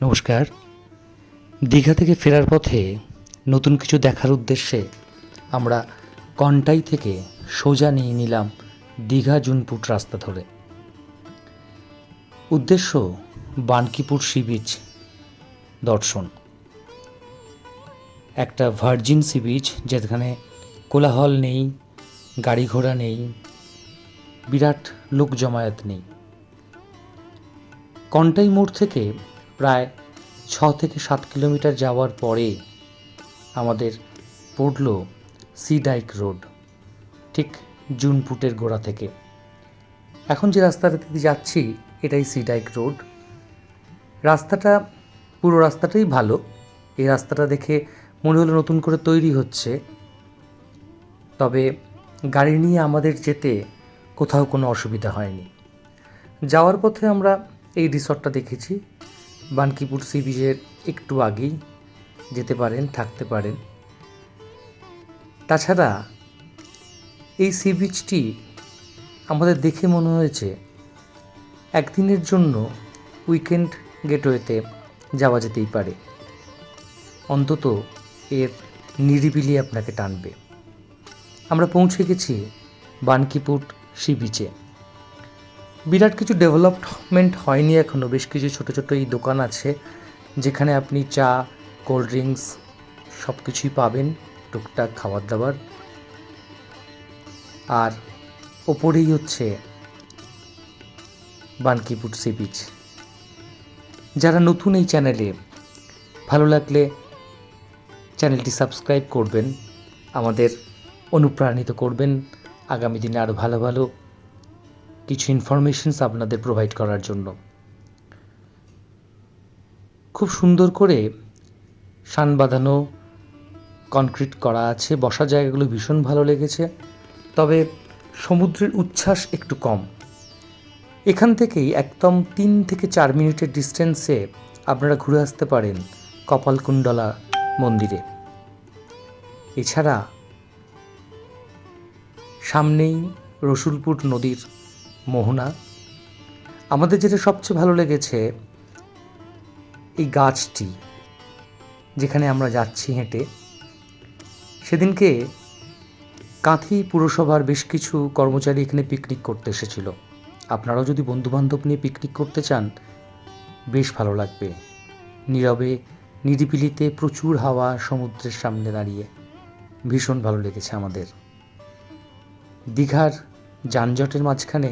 নমস্কার। দীঘা থেকে ফেরার পথে নতুন কিছু দেখার উদ্দেশ্যে আমরা কন্টাই থেকে সোজা নিয়ে নিলাম দীঘা জুনপুট রাস্তা ধরে। উদ্দেশ্য বানকিপুর সি বিচ দর্শন। একটা ভার্জিন সি বিচ যেখানে কোলাহল নেই, গাড়ি ঘোড়া নেই, বিরাট লোক জমায়েত নেই। কন্টাই মোড় থেকে প্রায় ছ থেকে সাত কিলোমিটার যাওয়ার পরে আমাদের পড়ল সি ডাইক রোড, ঠিক জুনপুটের গোড়া থেকে। এখন যে রাস্তাটা দিয়ে যাচ্ছি, এটাই সিডাইক রোড। রাস্তাটা, পুরো রাস্তাটাই ভালো। এই রাস্তাটা দেখে মনে হলো নতুন করে তৈরি হচ্ছে। তবে গাড়ি নিয়ে আমাদের যেতে কোথাও কোনো অসুবিধা হয়নি। যাওয়ার পথে আমরা এই রিসর্টটা দেখেছি বানকিপুর সি বিচের একটু আগেই যেতে পারেন, থাকতে পারেন। তাছাড়া এই সি বিচটি আমাদের দেখে মনে হয়েছে একদিনের জন্য উইকেন্ড গেটওয়েতে যাওয়া যেতেই পারে। অন্তত এর নিরিবিলি আপনাকে টানবে। আমরা পৌঁছে গেছি বানকিপুর সি বিচে বিরাট কিছু ডেভেলপমেন্ট হয়নি এখনও বেশ কিছু ছোটো ছোটো এই দোকান আছে, যেখানে আপনি চা কোল্ড ড্রিঙ্কস সব কিছুই পাবেন, টুকটাক খাবার দাবার আর ওপরেই হচ্ছে বানকিপুর সি বিচ। যারা নতুন এই চ্যানেলে ভালো লাগলে চ্যানেলটি সাবস্ক্রাইব করবেন, আমাদের অনুপ্রাণিত করবেন। আগামী দিনে আরও ভালো ভালো কিছু ইনফরমেশনস আপনাদের প্রোভাইড করার জন্য। খুব সুন্দর করে শান বাঁধানো কনক্রিট করা আছে বসার জায়গাগুলো ভীষণ ভালো লেগেছে। তবে সমুদ্রের উচ্ছ্বাস একটু কম। এখান থেকেই একদম তিন থেকে চার মিনিটের ডিস্টেন্সে আপনারা ঘুরে আসতে পারেন কপালকুণ্ডলা মন্দিরে। এছাড়া সামনেই রসুলপুর নদীর মোহনা, আমাদের যেটা সবচেয়ে ভালো লেগেছে এই গাছটি যেখানে আমরা যাচ্ছি হেঁটে, সেদিনকে কাঁথি পুরসভার বেশ কিছু কর্মচারী এখানে পিকনিক করতে এসেছিল। আপনারাও যদি বন্ধুবান্ধব নিয়ে পিকনিক করতে চান, বেশ ভালো লাগবে। নীরবে, নিরিবিলিতে প্রচুর হাওয়া সমুদ্রের সামনে দাঁড়িয়ে ভীষণ ভালো লেগেছে আমাদের। দীঘার যানজটের মাঝখানে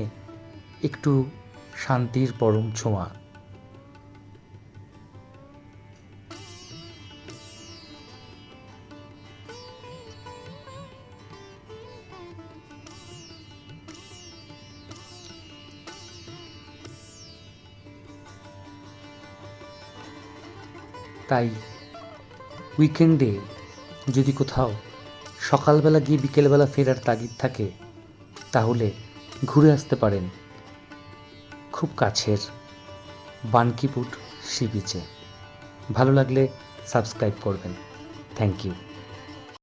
একটু শান্তির পরম ছোঁয়া। তাই উইকেন্ডে যদি কোথাও সকালবেলা গিয়ে বিকেলবেলা ফেরার তাগিদ থাকে, তাহলে ঘুরে আসতে পারেন। খুব কাছের বানকিপুট সি বিচে। ভালো লাগলে সাবস্ক্রাইব করবেন। Thank you.